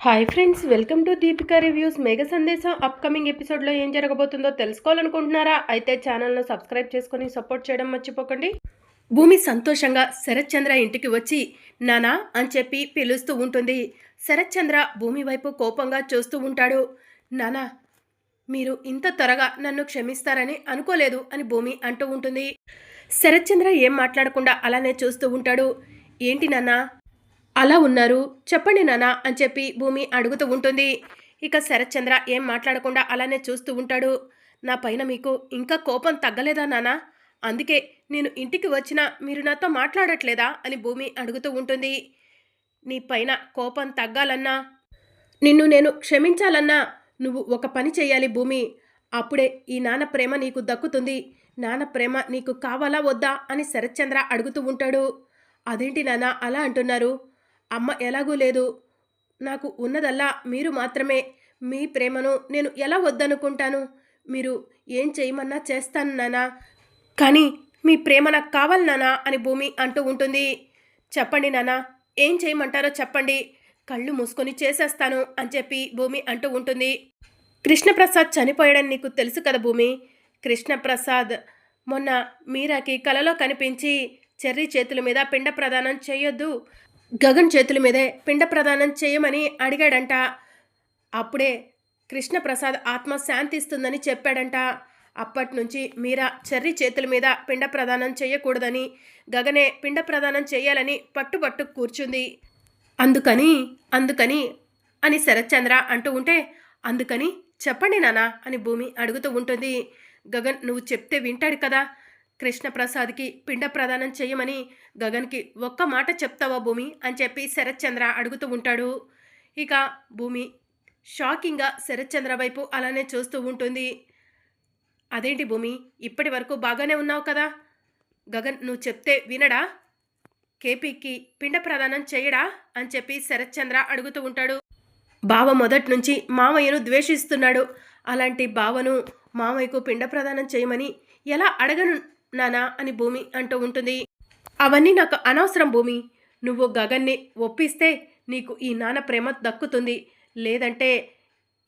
Hi friends welcome to Deepika reviews mega సందేశం upcoming ఎపిసోడ్లో ఏం జరగబోతుందో తెలుసుకోవాలనుకుంటున్నారా? అయితే ఛానల్ను సబ్స్క్రైబ్ చేసుకొని సపోర్ట్ చేయడం మర్చిపోకండి. భూమి సంతోషంగా శరత్ చంద్ర ఇంటికి వచ్చి నానా అని చెప్పి పిలుస్తూ ఉంటుంది. శరత్ చంద్ర భూమి వైపు కోపంగా చూస్తూ ఉంటాడు. నానా మీరు ఇంత త్వరగా నన్ను క్షమిస్తారని అనుకోలేదు అని భూమి అంటూ ఉంటుంది. శరత్ చంద్ర ఏం మాట్లాడకుండా అలానే చూస్తూ ఉంటాడు. ఏంటి నాన్నా అలా ఉన్నారు. చెప్పండి నానా అని చెప్పి భూమి అడుగుతూ ఉంటుంది. ఇక శరత్చంద్ర ఏం మాట్లాడకుండా అలానే చూస్తూ ఉంటాడు. నా పైన మీకు ఇంకా కోపం తగ్గలేదా నానా? అందుకే నేను ఇంటికి వచ్చినా మీరు నాతో మాట్లాడట్లేదా? అని భూమి అడుగుతూ ఉంటుంది. నీ పైన కోపం తగ్గాలన్నా నిన్ను నేను క్షమించాలన్నా నువ్వు ఒక పని చేయాలి భూమి. అప్పుడే ఈ నాన్న ప్రేమ నీకు దక్కుతుంది. నాన్న ప్రేమ నీకు కావాలా వద్దా? అని శరత్చంద్ర అడుగుతూ ఉంటాడు. అదేంటి నాన్న అలా అంటున్నారు? అమ్మ ఎలాగూ లేదు. నాకు ఉన్నదల్లా మీరు మాత్రమే. మీ ప్రేమను నేను ఎలా వద్దనుకుంటాను? మీరు ఏం చేయమన్నా చేస్తాను నానా. కానీ మీ ప్రేమ నాకు కావాలి నానా అని భూమి అంటూ ఉంటుంది. చెప్పండి నానా ఏం చేయమంటారో చెప్పండి. కళ్ళు మూసుకొని చేసేస్తాను అని చెప్పి భూమి అంటూ ఉంటుంది. కృష్ణప్రసాద్ చనిపోయాడని నీకు తెలుసు కదా భూమి? కృష్ణప్రసాద్ మొన్న మీరాకి కలలో కనిపించి చెర్రీ చేతుల మీద పిండ ప్రదానం చేయొద్దు. గగన్ చేతుల మీదే పిండ ప్రదానం చేయమని అడిగాడంట. అప్పుడే కృష్ణప్రసాద్ ఆత్మ శాంతిస్తుందని చెప్పాడంట. అప్పటి నుంచి మీరా చెర్రి చేతుల మీద పిండ ప్రదానం చేయకూడదని గగనే పిండ ప్రదానం చేయాలని పట్టుబట్టు కూర్చుంది. అందుకని అందుకని అని శరత్చంద్ర అంటూ ఉంటే అందుకని చెప్పండి నానా అని భూమి అడుగుతూ ఉంటుంది. గగన్ నువ్వు చెప్తే వింటాడు కదా కృష్ణప్రసాద్కి పిండ ప్రదానం చేయమని గగన్కి ఒక్క మాట చెప్తావా భూమి? అని చెప్పి శరత్చంద్ర అడుగుతూ ఉంటాడు. ఇక భూమి షాకింగ్గా శరత్చంద్ర వైపు అలానే చూస్తూ ఉంటుంది. అదేంటి భూమి? ఇప్పటి వరకు బాగానే ఉన్నావు కదా? గగన్ నువ్వు చెప్తే వినడా? కేపీకి పిండ ప్రదానం చేయడా? అని చెప్పి శరత్చంద్ర అడుగుతూ ఉంటాడు. బావ మొదటి నుంచి మామయ్యను ద్వేషిస్తున్నాడు. అలాంటి బావను మామయ్యకు పిండ ప్రదానం చేయమని ఎలా అడగను నానా అని భూమి అంటూ ఉంటుంది. అవన్నీ నాకు అనవసరం భూమి. నువ్వు గగన్ని ఒప్పిస్తే నీకు ఈ నాన్న ప్రేమ దక్కుతుంది. లేదంటే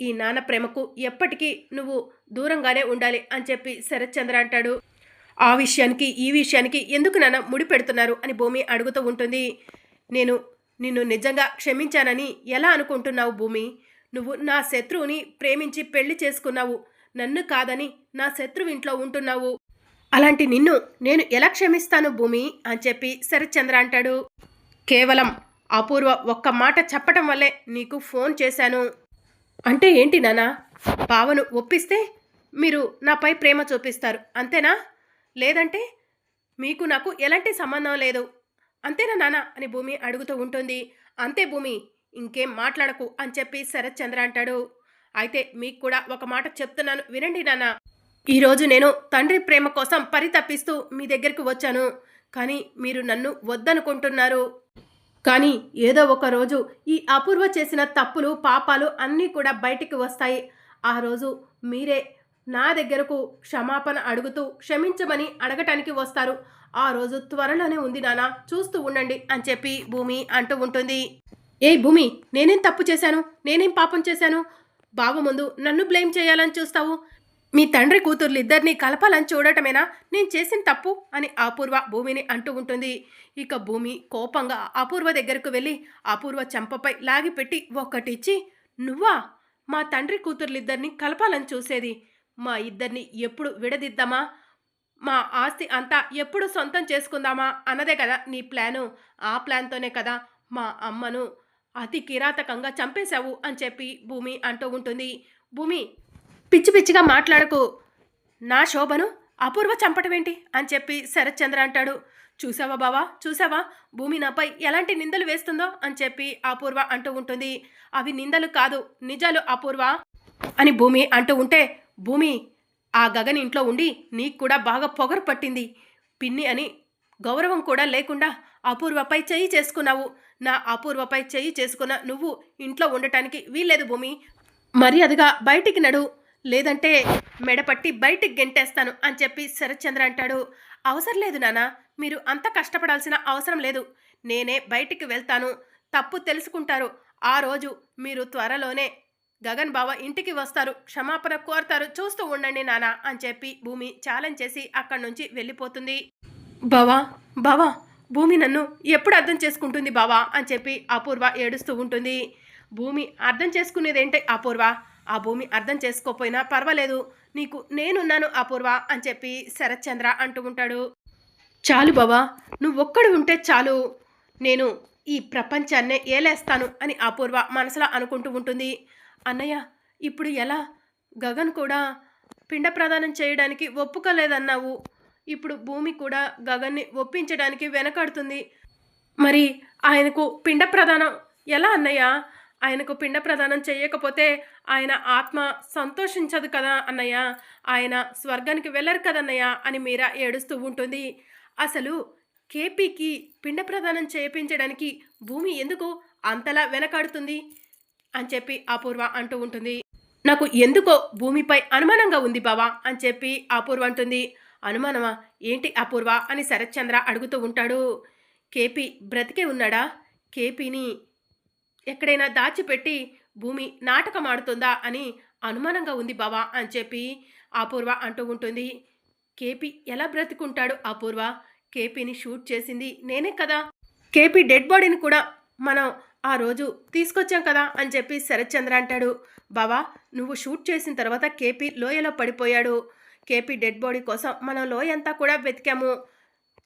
ఈ నాన్న ప్రేమకు ఎప్పటికీ నువ్వు దూరంగానే ఉండాలి అని చెప్పి శరత్చంద్ర అంటాడు. ఆ విషయానికి ఈ విషయానికి ఎందుకు నాన్న ముడి పెడుతున్నారు అని భూమి అడుగుతూ ఉంటుంది. నేను నిన్ను నిజంగా క్షమించానని ఎలా అనుకుంటున్నావు భూమి? నువ్వు నా శత్రువుని ప్రేమించి పెళ్ళి చేసుకున్నావు. నన్ను కాదని నా శత్రువు ఇంట్లో ఉంటున్నావు. అలాంటి నిన్ను నేను ఎలా క్షమిస్తాను భూమి అని చెప్పి శరత్చంద్ర అంటాడు. కేవలం అపూర్వ ఒక్క మాట చెప్పటం వల్లే నీకు ఫోన్ చేశాను. అంటే ఏంటి నానా భావను ఒప్పిస్తే మీరు నాపై ప్రేమ చూపిస్తారు అంతేనా? లేదంటే మీకు నాకు ఎలాంటి సంబంధం లేదు అంతేనా నాన్న? అని భూమి అడుగుతూ ఉంటుంది. అంతే భూమి ఇంకేం మాట్లాడకు అని చెప్పి శరత్చంద్ర అంటాడు. అయితే మీకు కూడా ఒక మాట చెప్తున్నాను వినండి నాన్న. ఈరోజు నేను తండ్రి ప్రేమ కోసం పరితపిస్తూ మీ దగ్గరికి వచ్చాను. కానీ మీరు నన్ను వద్దనుకుంటున్నారు. కానీ ఏదో ఒక రోజు ఈ అపూర్వ చేసిన తప్పులు పాపాలు అన్నీ కూడా బయటికి వస్తాయి. ఆ రోజు మీరే నా దగ్గరకు క్షమాపణ అడుగుతూ క్షమించమని అడగటానికి వస్తారు. ఆ రోజు త్వరలోనే ఉంది నానా చూస్తూ ఉండండి అని చెప్పి భూమి అంటూ ఉంటుంది. ఏ భూమి నేనేం తప్పు చేశాను? నేనేం పాపం చేశాను? బావ ముందు నన్ను బ్లేమ్ చేయాలని చూస్తావు? మీ తండ్రి కూతుర్లు కలపాలని చూడటమేనా? నేను చేసిన తప్పు అని అపూర్వ భూమిని అంటూ ఉంటుంది. ఇక భూమి కోపంగా అపూర్వ దగ్గరకు వెళ్ళి అపూర్వ చెంపపై లాగిపెట్టి ఒక్కటిచ్చి నువ్వా? మా తండ్రి కూతుర్లిద్దరిని కలపాలని చూసేది. మా ఇద్దరిని ఎప్పుడు విడదిద్దామా? మా ఆస్తి అంతా ఎప్పుడు సొంతం చేసుకుందామా? అన్నదే కదా నీ ప్లాను. ఆ ప్లాన్తోనే కదా మా అమ్మను అతి కిరాతకంగా చంపేశావు అని చెప్పి భూమి అంటూ ఉంటుంది. భూమి పిచ్చి పిచ్చిగా మాట్లాడకు. నా శోభను అపూర్వ చంపటమేంటి? అని చెప్పి శరత్చంద్ర అంటాడు. చూసావా బావా? చూసావా? భూమి నాపై ఎలాంటి నిందలు వేస్తుందో? అని చెప్పి అపూర్వ అంటూ ఉంటుంది. అవి నిందలు కాదు నిజాలు అపూర్వ అని భూమి అంటూ ఉంటే భూమి ఆ గగన్ ఇంట్లో ఉండి నీకు కూడా బాగా పొగరు పట్టింది. పిన్ని అని గౌరవం కూడా లేకుండా అపూర్వపై చెయ్యి చేసుకున్నావు. నా అపూర్వపై చెయ్యి చేసుకున్న నువ్వు ఇంట్లో ఉండటానికి వీల్లేదు భూమి. మర్యాదగా బయటికి నడు. లేదంటే మెడపట్టి బయటికి గెంటేస్తాను అని చెప్పి శరత్చంద్ర అంటాడు. అవసరం లేదు నానా మీరు అంత కష్టపడాల్సిన అవసరం లేదు. నేనే బయటికి వెళ్తాను. తప్పు తెలుసుకుంటారు. ఆ రోజు మీరు త్వరలోనే గగన్ బావ ఇంటికి వస్తారు. క్షమాపణ కోరతారు. చూస్తూ ఉండండి నానా అని చెప్పి భూమి ఛాలెంజ్ చేసి అక్కడి నుంచి వెళ్ళిపోతుంది. బావా బావా భూమి నన్ను ఎప్పుడు అర్థం చేసుకుంటుంది బావా అని చెప్పి అపూర్వ ఏడుస్తూ ఉంటుంది. భూమి అర్థం చేసుకునేదేంటి అపూర్వ? ఆ భూమి అర్థం చేసుకోపోయినా పర్వాలేదు. నీకు నేనున్నాను అపూర్వ అని చెప్పి శరత్చంద్ర అంటూ ఉంటాడు. చాలు బావా నువ్వు ఒక్కడు ఉంటే చాలు. నేను ఈ ప్రపంచాన్నే ఏలేస్తాను అని అపూర్వ మనసులో అనుకుంటూ ఉంటుంది. అన్నయ్య ఇప్పుడు ఎలా? గగన్ కూడా పిండ ప్రదానం చేయడానికి ఒప్పుకోలేదన్నావు. ఇప్పుడు భూమి కూడా గగన్ని ఒప్పించడానికి వెనకాడుతుంది. మరి ఆయనకు పిండ ప్రదానం ఎలా అన్నయ్య? ఆయనకు పిండ ప్రదానం చేయకపోతే ఆయన ఆత్మ సంతోషించదు కదా అన్నయ్య? ఆయన స్వర్గానికి వెళ్ళరు కదన్నయ్య? అని మీరా ఏడుస్తూ ఉంటుంది. అసలు కేపీకి పిండ ప్రదానం చేయించడానికి భూమి ఎందుకు అంతలా వెనకాడుతుంది? అని చెప్పి అపూర్వ అంటూ ఉంటుంది. నాకు ఎందుకో భూమిపై అనుమానంగా ఉంది బావా అని చెప్పి అపూర్వ అంటుంది. అనుమానమా? ఏంటి అపూర్వ? అని శరత్చంద్ర అడుగుతూ ఉంటాడు. కేపీ బ్రతికే ఉన్నాడా? కేపీని ఎక్కడైనా దాచిపెట్టి భూమి నాటకం ఆడుతుందా అని అనుమానంగా ఉంది బావా అని చెప్పి అపూర్వ అంటూ ఉంటుంది. కేపీ ఎలా బ్రతుకుంటాడు అపూర్వ? కేపీని షూట్ చేసింది నేనే కదా. కేపీ డెడ్ బాడీని కూడా మనం ఆ రోజు తీసుకొచ్చాం కదా అని చెప్పి శరత్చంద్ర అంటాడు. బావా నువ్వు షూట్ చేసిన తర్వాత కేపీ లోయలో పడిపోయాడు. కేపీ డెడ్ బాడీ కోసం మనం లోయ అంతా కూడా వెతికాము.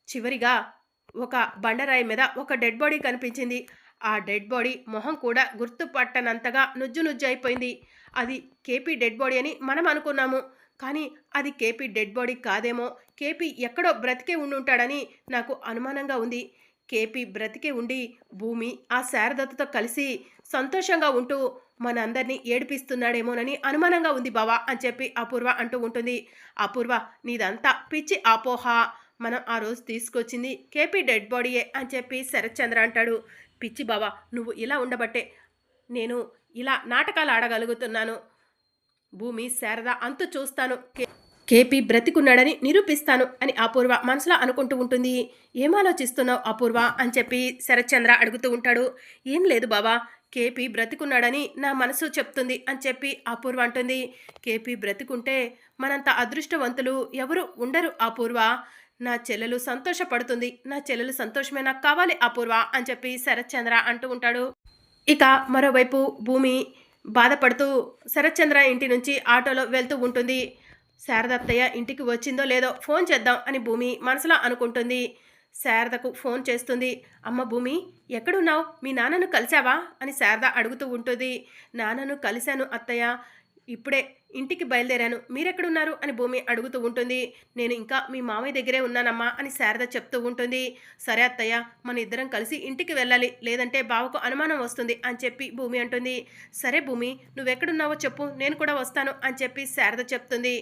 చివరిగా ఒక బండరాయి మీద ఒక డెడ్ బాడీ కనిపించింది. ఆ డెడ్ బాడీ మొహం కూడా గుర్తుపట్టనంతగా నుజ్జు నుజ్జు అయిపోయింది. అది కేపీ డెడ్ బాడీ అని మనం అనుకున్నాము. కానీ అది కేపీ డెడ్ బాడీ కాదేమో. కేపీ ఎక్కడో బ్రతికే ఉండుంటాడని నాకు అనుమానంగా ఉంది. కేపీ బ్రతికే ఉండి భూమి ఆ శారదత్తతో కలిసి సంతోషంగా ఉంటూ మనందరినీ ఏడిపిస్తున్నాడేమోనని అనుమానంగా ఉంది బావా అని చెప్పి అపూర్వ అంటూ ఉంటుంది. అపూర్వ నీదంతా పిచ్చి అపోహ. మనం ఆ రోజు తీసుకొచ్చింది కేపీ డెడ్ బాడీయే అని చెప్పి శరత్చంద్ర అంటాడు. పిచ్చి బావా నువ్వు ఇలా ఉండబట్టే నేను ఇలా నాటకాలు ఆడగలుగుతున్నాను. భూమి శారద అంతు చూస్తాను. కే- కేపీ బ్రతికున్నాడని నిరూపిస్తాను అని అపూర్వ మనసులో అనుకుంటూ ఉంటుంది. ఏం ఆలోచిస్తున్నావు అపూర్వ అని చెప్పి శరత్చంద్ర అడుగుతూ ఉంటాడు. ఏం లేదు బాబా కేపీ బ్రతికున్నాడని నా మనసు చెప్తుంది అని చెప్పి అపూర్వ అంటుంది. కేపీ బ్రతికుంటే మనంత అదృష్టవంతులు ఎవరు ఉండరు అపూర్వ. నా చెల్లెలు సంతోషపడుతుంది. నా చెల్లెలు సంతోషమే నాకు కావాలి అపూర్వ అని చెప్పి శరత్చంద్ర అంటూ ఉంటాడు. ఇక మరోవైపు భూమి బాధపడుతూ శరత్చంద్ర ఇంటి నుంచి ఆటోలో వెళ్తూ ఉంటుంది. శారదత్తయ్య ఇంటికి వచ్చిందో లేదో ఫోన్ చేద్దాం అని భూమి మనసులో అనుకుంటుంది. శారదకు ఫోన్ చేస్తుంది. అమ్మ భూమి ఎక్కడున్నావు? మీ నాన్నను కలిసావా అని శారద అడుగుతూ ఉంటుంది. నాన్నను కలిశాను అత్తయ్య. ఇప్పుడే ఇంటికి బయలుదేరాను. మీరెక్కడున్నారు? అని భూమి అడుగుతూ ఉంటుంది. నేను ఇంకా మీ మామయ్య దగ్గరే ఉన్నానమ్మా అని శారద చెప్తూ ఉంటుంది. సరే అత్తయ్య మన ఇద్దరం కలిసి ఇంటికి వెళ్ళాలి. లేదంటే బావకు అనుమానం వస్తుంది అని చెప్పి భూమి అంటుంది. సరే భూమి నువ్వెక్కడున్నావో చెప్పు. నేను కూడా వస్తాను అని చెప్పి శారద చెప్తుంది.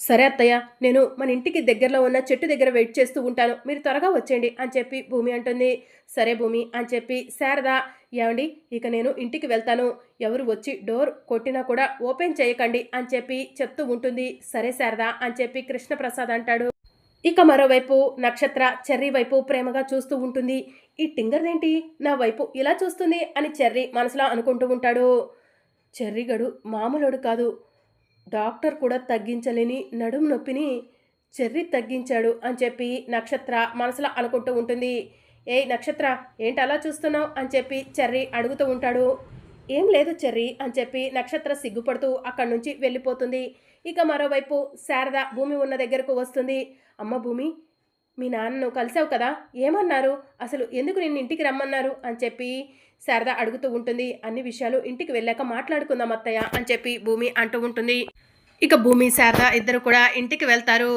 సరే అత్తయ్య నేను మన ఇంటికి దగ్గరలో ఉన్న చెట్టు దగ్గర వెయిట్ చేస్తూ ఉంటాను. మీరు త్వరగా వచ్చేయండి అని చెప్పి భూమి అంటుంది. సరే భూమి అని చెప్పి శారద ఏమండి ఇక నేను ఇంటికి వెళ్తాను. ఎవరు వచ్చి డోర్ కొట్టినా కూడా ఓపెన్ చేయకండి అని చెప్పి చెప్తూ ఉంటుంది. సరే శారద అని చెప్పి కృష్ణప్రసాద్ అంటాడు. ఇక మరోవైపు నక్షత్ర చెర్రీ వైపు ప్రేమగా చూస్తూ ఉంటుంది. ఈ టింగర్దేంటి? నా వైపు ఇలా చూస్తుంది అని చెర్రీ మనసులో అనుకుంటూ ఉంటాడు. చెర్రీగడు మామూలుడు కాదు. డాక్టర్ కూడా తగ్గించలేని నడుం నొప్పిని చెర్రి తగ్గించాడు అని చెప్పి నక్షత్ర మనసులో అనుకుంటూ ఉంటుంది. ఏ నక్షత్ర ఏంటి అలా చూస్తున్నావు? అని చెప్పి చెర్రి అడుగుతూ ఉంటాడు. ఏం లేదు చెర్రి అని చెప్పి నక్షత్ర సిగ్గుపడుతూ అక్కడి నుంచి వెళ్ళిపోతుంది. ఇక మరోవైపు శారద భూమి ఉన్న దగ్గరకు వస్తుంది. అమ్మ భూమి మీ నాన్నను కలిసావు కదా? ఏమన్నారు? అసలు ఎందుకు నిన్ను ఇంటికి రమ్మన్నారు? అని చెప్పి శారద అడుగుతూ ఉంటుంది అన్ని విషయాలు ఇంటికి వెళ్ళాక మాట్లాడుకుందాం అత్తయ్య అని చెప్పి భూమి అంటూ ఉంటుంది. ఇక భూమి శారద ఇద్దరు కూడా ఇంటికి వెళ్తారు.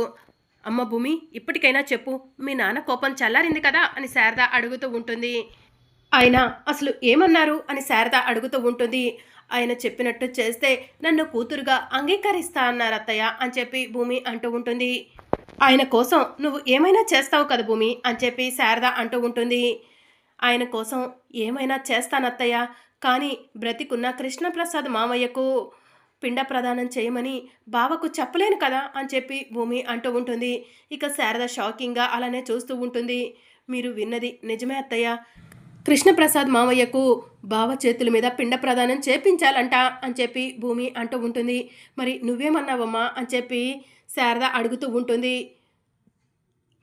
అమ్మ భూమి ఇప్పటికైనా చెప్పు మీ నాన్న కోపం చల్లారింది కదా అని శారద అడుగుతూ ఉంటుంది. ఆయన అసలు ఏమన్నారు? అని శారద అడుగుతూ ఉంటుంది. ఆయన చెప్పినట్టు చేస్తే నన్ను కూతురుగా అంగీకరిస్తా అన్నారు అత్తయ్య అని చెప్పి భూమి అంటూ ఉంటుంది. ఆయన కోసం నువ్వు ఏమైనా చేస్తావు కదా భూమి అని చెప్పి శారద అంటూ ఉంటుంది. ఆయన కోసం ఏమైనా చేస్తానత్తయ్య. కానీ బ్రతికున్న కృష్ణప్రసాద్ మామయ్యకు పిండ ప్రదానం చేయమని బావకు చెప్పలేను కదా అని చెప్పి భూమి అంటూ ఉంటుంది. ఇక శారద షాకింగ్గా అలానే చూస్తూ ఉంటుంది. మీరు విన్నది నిజమే అత్తయ్య. కృష్ణప్రసాద్ మామయ్యకు బావ చేతుల మీద పిండ ప్రదానం చేపించాలంట అని చెప్పి భూమి అంటూ ఉంటుంది. మరి నువ్వేమన్నావమ్మా అని చెప్పి శారద అడుగుతూ ఉంటుంది.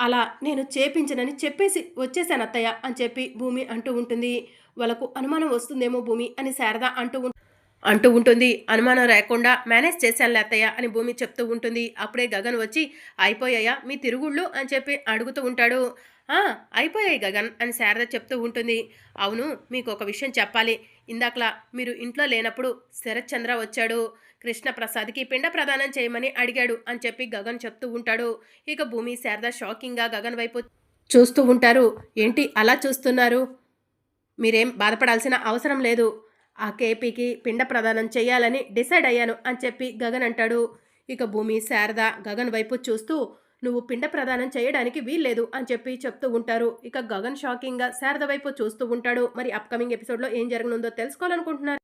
అలా నేను చేపించనని చెప్పేసి వచ్చేసాను అత్తయ్య అని చెప్పి భూమి అంటూ ఉంటుంది. వాళ్ళకు అనుమానం వస్తుందేమో భూమి అని శారద అంటూ అంటూ ఉంటుంది. అనుమానం రాకుండా మేనేజ్ చేశానులే అత్తయ్య అని భూమి చెప్తూ ఉంటుంది. అప్పుడే గగన్ వచ్చి అయిపోయాయా? మీ తిరుగుళ్ళు అని చెప్పి అడుగుతూ ఉంటాడు. అయిపోయాయి గగన్ అని శారద చెప్తూ ఉంటుంది. అవును మీకు ఒక విషయం చెప్పాలి. ఇందాకలా మీరు ఇంట్లో లేనప్పుడు శరత్ చంద్ర వచ్చాడు. కృష్ణప్రసాద్కి పిండ ప్రదానం చేయమని అడిగాడు అని చెప్పి గగన్ చెప్తూ ఉంటాడు. ఇక భూమి శారద షాకింగ్గా గగన్ వైపు చూస్తూ ఉంటారు. ఏంటి అలా చూస్తున్నారు? మీరేం బాధపడాల్సిన అవసరం లేదు. ఆ కేపీకి పిండ ప్రదానం చేయాలని డిసైడ్ అయ్యాను అని చెప్పి గగన్ అంటాడు. ఇక భూమి శారద గగన్ వైపు చూస్తూ నువ్వు పిండ ప్రదానం చేయడానికి వీల్లేదు అని చెప్పి చెప్తూ ఉంటారు. ఇక గగన్ షాకింగ్గా శారద వైపు చూస్తూ ఉంటాడు. మరి అప్కమింగ్ ఎపిసోడ్లో ఏం జరగనుందో తెలుసుకోవాలనుకుంటున్నారు?